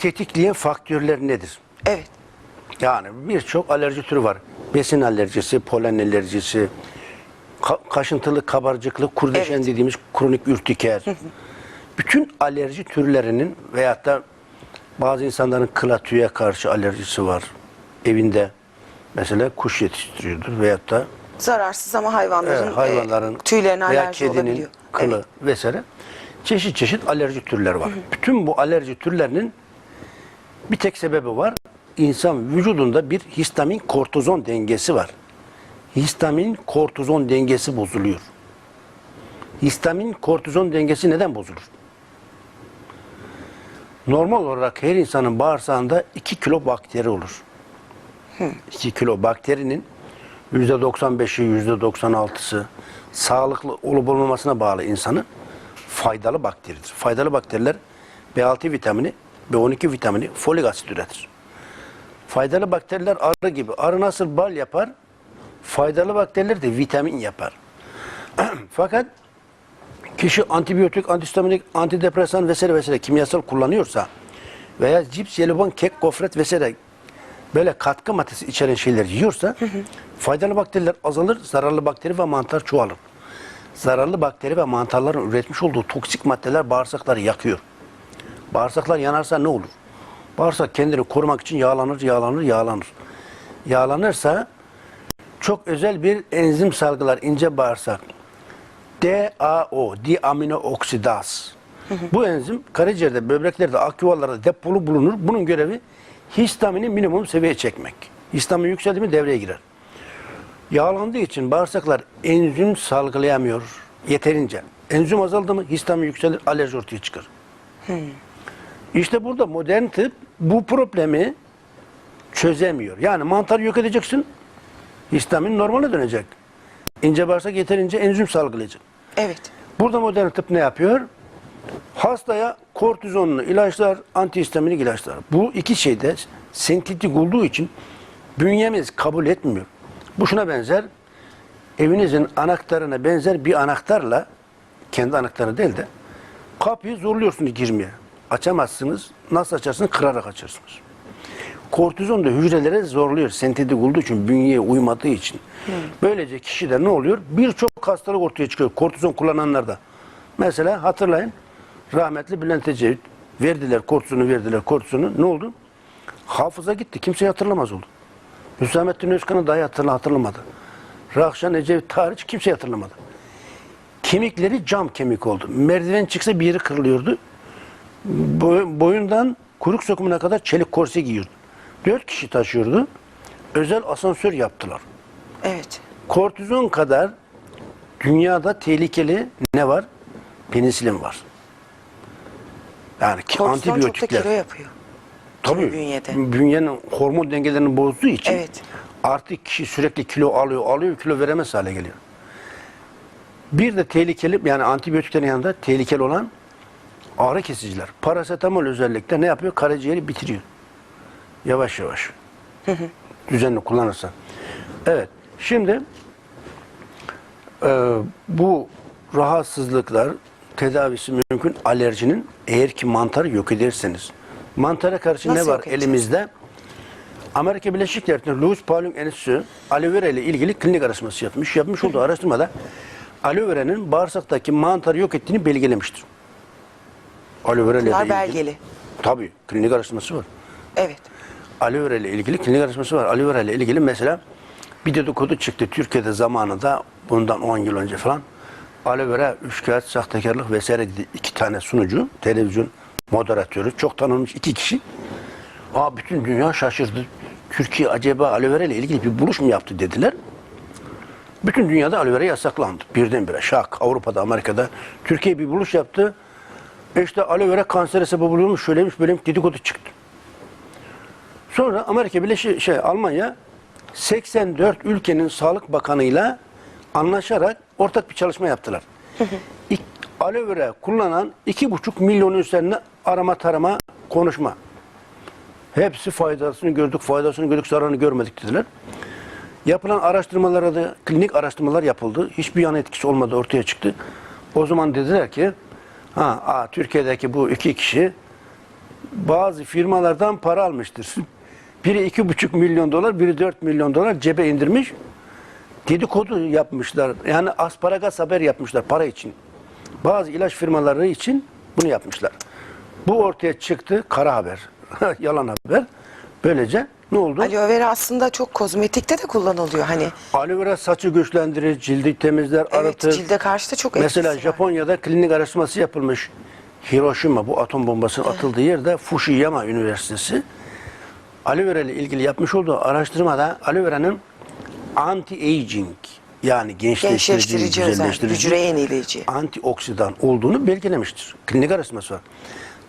tetikleyen faktörler nedir? Evet. Yani birçok alerji türü var. Besin alerjisi, polen alerjisi, ka- kaşıntılı, kabarcıklı, kurdeşen Evet. dediğimiz kronik ürtiker. Bütün alerji türlerinin veyahut da bazı insanların kıla tüye karşı alerjisi var. Evinde mesela kuş yetiştiriyordur veyahut da Zararsız ama hayvanların, e, hayvanların e, tüylerine alerji kedinin olabiliyor. kılı Evet. vesaire. Çeşit çeşit alerji türleri var. Bütün bu alerji türlerinin bir tek sebebi var. İnsan vücudunda bir histamin kortizon dengesi var. Histamin kortizon dengesi bozuluyor. Histamin kortizon dengesi neden bozulur? Normal olarak her insanın bağırsağında 2 kilo bakteri olur. 2 kilo bakterinin %95'i, %96'sı sağlıklı olup olmamasına bağlı insanın faydalı bakteridir. Faydalı bakteriler B6 vitamini, B12 vitamini, folik asit üretir. Faydalı bakteriler arı gibi. Arı nasıl bal yapar? Faydalı bakteriler de vitamin yapar. Fakat kişi antibiyotik, antihistaminik, antidepresan vesaire vesaire kimyasal kullanıyorsa veya cips, jelibon, kek, gofret vesaire böyle katkı maddesi içeren şeyler yiyorsa faydalı bakteriler azalır, zararlı bakteri ve mantar çoğalır. Zararlı bakteri ve mantarların üretmiş olduğu toksik maddeler bağırsakları yakıyor. Bağırsaklar yanarsa ne olur? Bağırsak kendini korumak için yağlanır, yağlanır, yağlanır. Yağlanırsa çok özel bir enzim salgılar ince bağırsak. DAO, diamino oksidaz. Bu enzim karaciğerde, böbreklerde, akyuvalarda depolu bulunur. Bunun görevi histamini minimum seviyeye çekmek. Histamin yükseldi mi devreye girer. Yağlandığı için bağırsaklar enzim salgılayamıyor yeterince. Enzim azaldı mı histamin yükselir, alerji ortaya çıkar. İşte burada modern tıp bu problemi çözemiyor. Yani mantarı yok edeceksin, histamin normale dönecek. İnce bağırsak yeterince enzim salgılayacak. Evet. Burada modern tıp ne yapıyor? Hastaya kortizonlu ilaçlar, antihistaminik ilaçlar. Bu iki şey de sentetik olduğu için bünyemiz kabul etmiyor. Bu şuna benzer. Evinizin anahtarına benzer bir anahtarla kendi anahtarı değil de kapıyı zorluyorsunuz girmeye. Açamazsınız. Nasıl açarsınız? Kırarak açarsınız. Kortizon da hücrelere zorluyor. Sentetik olduğu için, bünyeye uymadığı için. Böylece kişide ne oluyor? Birçok hastalık ortaya çıkıyor. Kortizon kullananlarda. Mesela hatırlayın. Rahmetli Bülent Ecevit verdiler kortizonu verdiler kortizonu. Ne oldu? Hafıza gitti. Kimse hatırlamaz oldu. Hüsamettin Özkan'ı dahi hatırla, hatırlamadı. Rahşan Ecevit hariç kimse hatırlamadı. Kemikleri cam kemik oldu. Merdiven çıksa bir yeri kırılıyordu. Boy- boyundan kuyruk sokumuna kadar çelik korse giyiyordu. Dört kişi taşıyordu. Özel asansör yaptılar. Evet. Kortizon kadar dünyada tehlikeli ne var? Penisilin var. Yani Kortizon çok da antibiyotikler. kilo yapıyor. Tabii. bünyede. Bünyenin hormon dengelerini bozduğu için Evet. artık kişi sürekli kilo alıyor, alıyor, kilo veremez hale geliyor. Bir de tehlikeli, yani antibiyotiklerin yanında tehlikeli olan ağrı kesiciler. Parasetamol özellikle ne yapıyor? Karaciğeri bitiriyor. Yavaş yavaş. Düzenli kullanırsan. Evet. Şimdi e, bu rahatsızlıklar tedavisi mümkün alerjinin eğer ki mantarı yok ederseniz. Mantara karşı Nasıl ne var elimizde? Amerika Birleşik Devletleri Louis Pauling Enstitüsü aloe vera ile ilgili klinik araştırması yapmış. Yapmış olduğu araştırmada aloe vera'nın bağırsaktaki mantarı yok ettiğini belgelemiştir. Aloe vera ile ilgili. belgeli. Tabii klinik araştırması var. Evet. Aloe vera ile ilgili klinik araştırması var. Aloe vera ile ilgili mesela bir dedikodu çıktı Türkiye'de zamanında bundan 10 yıl önce falan. Aloe vera, üçkağıt, sahtekarlık vesaire dedi. iki tane sunucu, televizyon moderatörü, çok tanınmış iki kişi. Aa bütün dünya şaşırdı. Türkiye acaba aloe vera ile ilgili bir buluş mu yaptı dediler. Bütün dünyada aloe vera yasaklandı. Birdenbire şak. Avrupa'da, Amerika'da. Türkiye bir buluş yaptı. İşte aloe vera kansere sebep oluyormuş, şöyleymiş, böyleymiş dedikodu çıktı. Sonra Amerika Birleşik şey Almanya 84 ülkenin sağlık bakanıyla anlaşarak ortak bir çalışma yaptılar. İk, aloe vera kullanan 2,5 milyon üzerine arama tarama konuşma. Hepsi faydasını gördük, faydasını gördük, zararını görmedik dediler. Yapılan araştırmalara da klinik araştırmalar yapıldı. Hiçbir yan etkisi olmadı ortaya çıktı. O zaman dediler ki ha, aa, Türkiye'deki bu iki kişi bazı firmalardan para almıştır. Biri iki buçuk milyon dolar, biri dört milyon dolar cebe indirmiş. Dedikodu yapmışlar. Yani asparagas haber yapmışlar para için. Bazı ilaç firmaları için bunu yapmışlar. Bu ortaya çıktı kara haber. Yalan haber. Böylece ne oldu? Aloe vera aslında çok kozmetikte de kullanılıyor. Hani Aloe vera saçı güçlendirir, cildi temizler, evet arıtır. cilde karşı da çok Mesela etkisi var. Japonya'da klinik araştırması yapılmış. Hiroşima bu atom bombasının atıldığı yerde Fukushima Üniversitesi aloe vera ile ilgili yapmış olduğu araştırmada aloe vera'nın anti-aging yani gençleştirici, Gençleştirici özel, güzelleştirici, hücre yenileyici. antioksidan olduğunu belgelemiştir. Klinik araştırması var.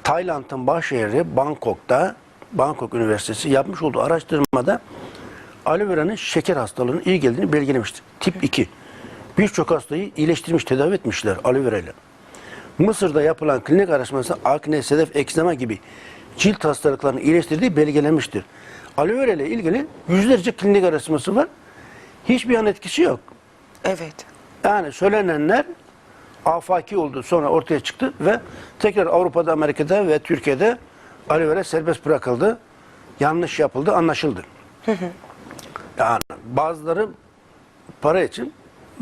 Tayland'ın başşehri Bangkok'ta Bangkok Üniversitesi yapmış olduğu araştırmada aloe vera'nın şeker hastalığının iyi geldiğini belgelemiştir. Tip 2. Birçok hastayı iyileştirmiş, tedavi etmişler aloe vera ile. Mısır'da yapılan klinik araştırması akne, sedef, ekzema gibi cilt hastalıklarını iyileştirdiği belgelenmiştir. Aloe vera ile ilgili yüzlerce klinik araştırması var. Hiçbir yan etkisi yok. Evet. Yani söylenenler afaki oldu sonra ortaya çıktı ve tekrar Avrupa'da, Amerika'da ve Türkiye'de aloe vera serbest bırakıldı. Yanlış yapıldı, anlaşıldı. Yani bazıları para için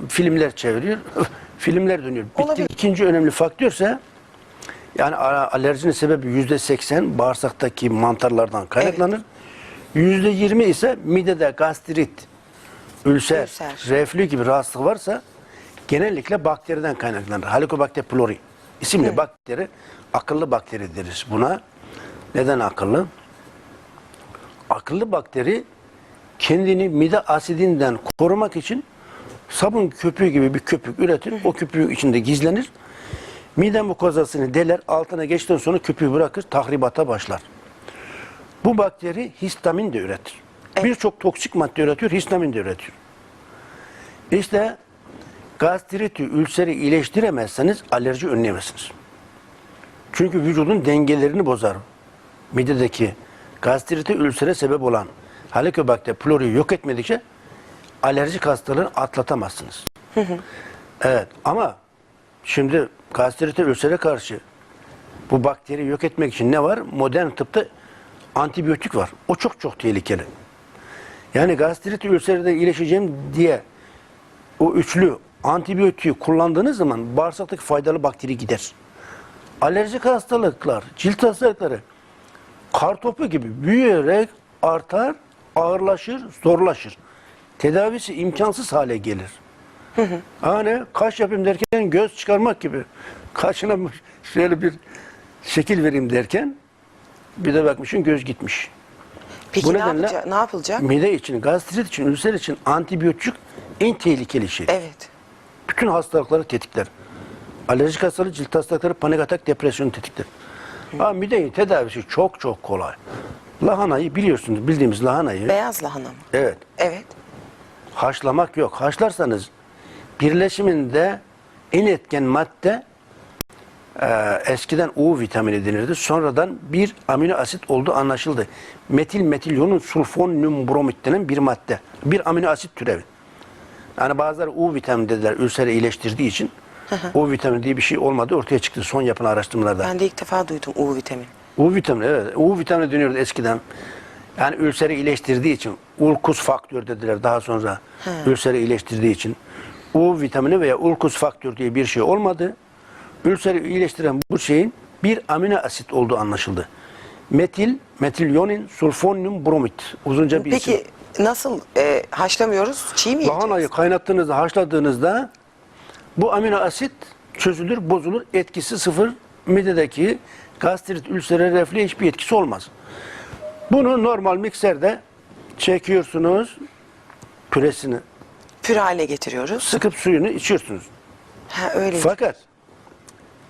filmler çeviriyor, filmler dönüyor. Bitti. İkinci önemli faktörse yani alerjinin sebebi yüzde seksen bağırsaktaki mantarlardan kaynaklanır. Yüzde yirmi ise midede gastrit, ülser, Ülser. reflü gibi rahatsızlık varsa genellikle bakteriden kaynaklanır. Helicobacter pylori isimli bakteri akıllı bakteri deriz buna. Neden akıllı? Akıllı bakteri kendini mide asidinden korumak için sabun köpüğü gibi bir köpük üretir. O köpüğü içinde gizlenir. Mide mukozasını deler, altına geçtikten sonra köpüğü bırakır, tahribata başlar. Bu bakteri histamin de üretir. Birçok toksik madde üretiyor, histamin de üretiyor. İşte gastriti, ülseri iyileştiremezseniz alerji önleyemezsiniz. Çünkü vücudun dengelerini bozar. Midedeki gastrite, ülsere sebep olan Helicobacter pylori'yi yok etmedikçe alerjik hastalığını atlatamazsınız. Evet ama şimdi gastrite, ülsere karşı bu bakteri yok etmek için ne var? Modern tıpta antibiyotik var. O çok çok tehlikeli. Yani gastrit ülseride iyileşeceğim diye o üçlü antibiyotiği kullandığınız zaman bağırsaktaki faydalı bakteri gider. Alerjik hastalıklar, cilt hastalıkları kartopu gibi büyüyerek artar, ağırlaşır, zorlaşır. Tedavisi imkansız hale gelir. Hani kaş yapayım derken göz çıkarmak gibi. Kaşına şöyle bir şekil vereyim derken bir de bakmışsın göz gitmiş. Peki Bu ne, nedenle- yapacak, ne yapılacak? Mide için, gastrit için, ülser için antibiyotik en tehlikeli şey. Evet. Bütün hastalıkları tetikler. Alerjik hastalık, cilt hastalıkları, panik atak, depresyonu tetikler. Ama midenin tedavisi çok çok kolay. Lahanayı biliyorsunuz, bildiğimiz lahanayı. Beyaz lahana mı? Evet. Evet. Haşlamak yok. Haşlarsanız birleşiminde en etken madde e, eskiden U vitamini denirdi. Sonradan bir amino asit olduğu anlaşıldı. Metil metilyonun sulfonyum bromid denen bir madde. Bir amino asit türevi. Yani bazıları U vitamini dediler ülseri iyileştirdiği için. U vitamini diye bir şey olmadı ortaya çıktı son yapılan araştırmalarda. Ben de ilk defa duydum U vitamini. U vitamini evet. U vitamini deniyordu eskiden. Yani ülseri iyileştirdiği için ulkus faktör dediler daha sonra. Ülseri iyileştirdiği için. U vitamini veya ulkus faktör diye bir şey olmadı. Ülseri iyileştiren bu şeyin bir amino asit olduğu anlaşıldı. Metil, metilyonin, sulfonyum bromid. Uzunca bir isim. Peki nasıl e, haşlamıyoruz? Çiğ mi yiyeceğiz? Lahanayı kaynattığınızda, haşladığınızda bu amino asit çözülür, bozulur. Etkisi sıfır. Midedeki gastrit, ülsere, reflü hiçbir etkisi olmaz. Bunu normal mikserde çekiyorsunuz, püresini Püre hale getiriyoruz. sıkıp suyunu içiyorsunuz. Ha öyle. Fakat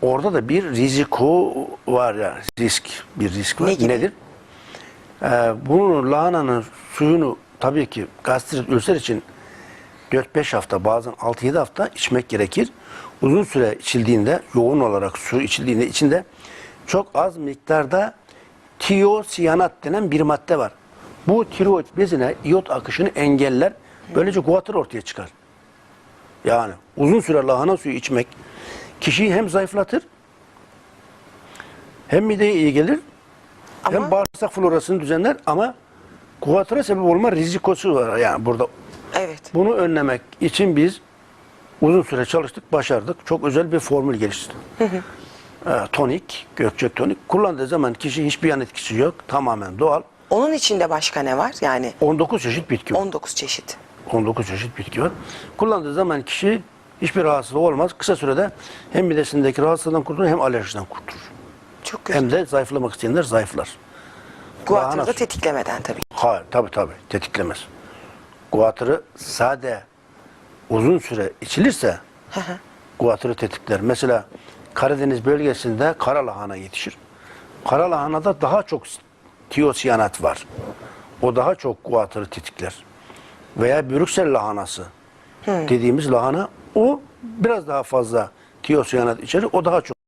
orada da bir riziko var yani risk, bir risk var. Ne gibi? Nedir? Ee, bunun lahananın suyunu tabii ki gastrit ülser için 4-5 hafta bazen 6-7 hafta içmek gerekir. Uzun süre içildiğinde yoğun olarak su içildiğinde içinde çok az miktarda tiyosiyanat denen bir madde var. Bu tiroid bezine iot akışını engeller. Böylece guatr ortaya çıkar. Yani uzun süre lahana suyu içmek kişiyi hem zayıflatır hem mideye iyi gelir Ama- Hem bağırsak florasını düzenler ama kuatıra sebep olma rizikosu var yani burada. Evet. Bunu önlemek için biz uzun süre çalıştık, başardık. Çok özel bir formül geliştirdik. Ee, tonik, gökçek tonik. Kullandığı zaman kişi hiçbir yan etkisi yok. Tamamen doğal. Onun içinde başka ne var? Yani 19 çeşit bitki var. 19 çeşit. 19 çeşit bitki var. Kullandığı zaman kişi hiçbir rahatsızlığı olmaz. Kısa sürede hem midesindeki rahatsızlıktan kurtulur hem alerjiden kurtulur. Çok güzel. Hem de zayıflamak isteyenler zayıflar. Guatır'ı da lahana- tetiklemeden tabii. Hayır, tabii tabii tetiklemez. Guatırı sade uzun süre içilirse guatırı tetikler. Mesela Karadeniz bölgesinde kara lahana yetişir. Kara lahanada daha çok tiyosiyanat var. O daha çok guatırı tetikler. Veya Brüksel lahanası dediğimiz lahana o biraz daha fazla tiyosiyanat içerir. O daha çok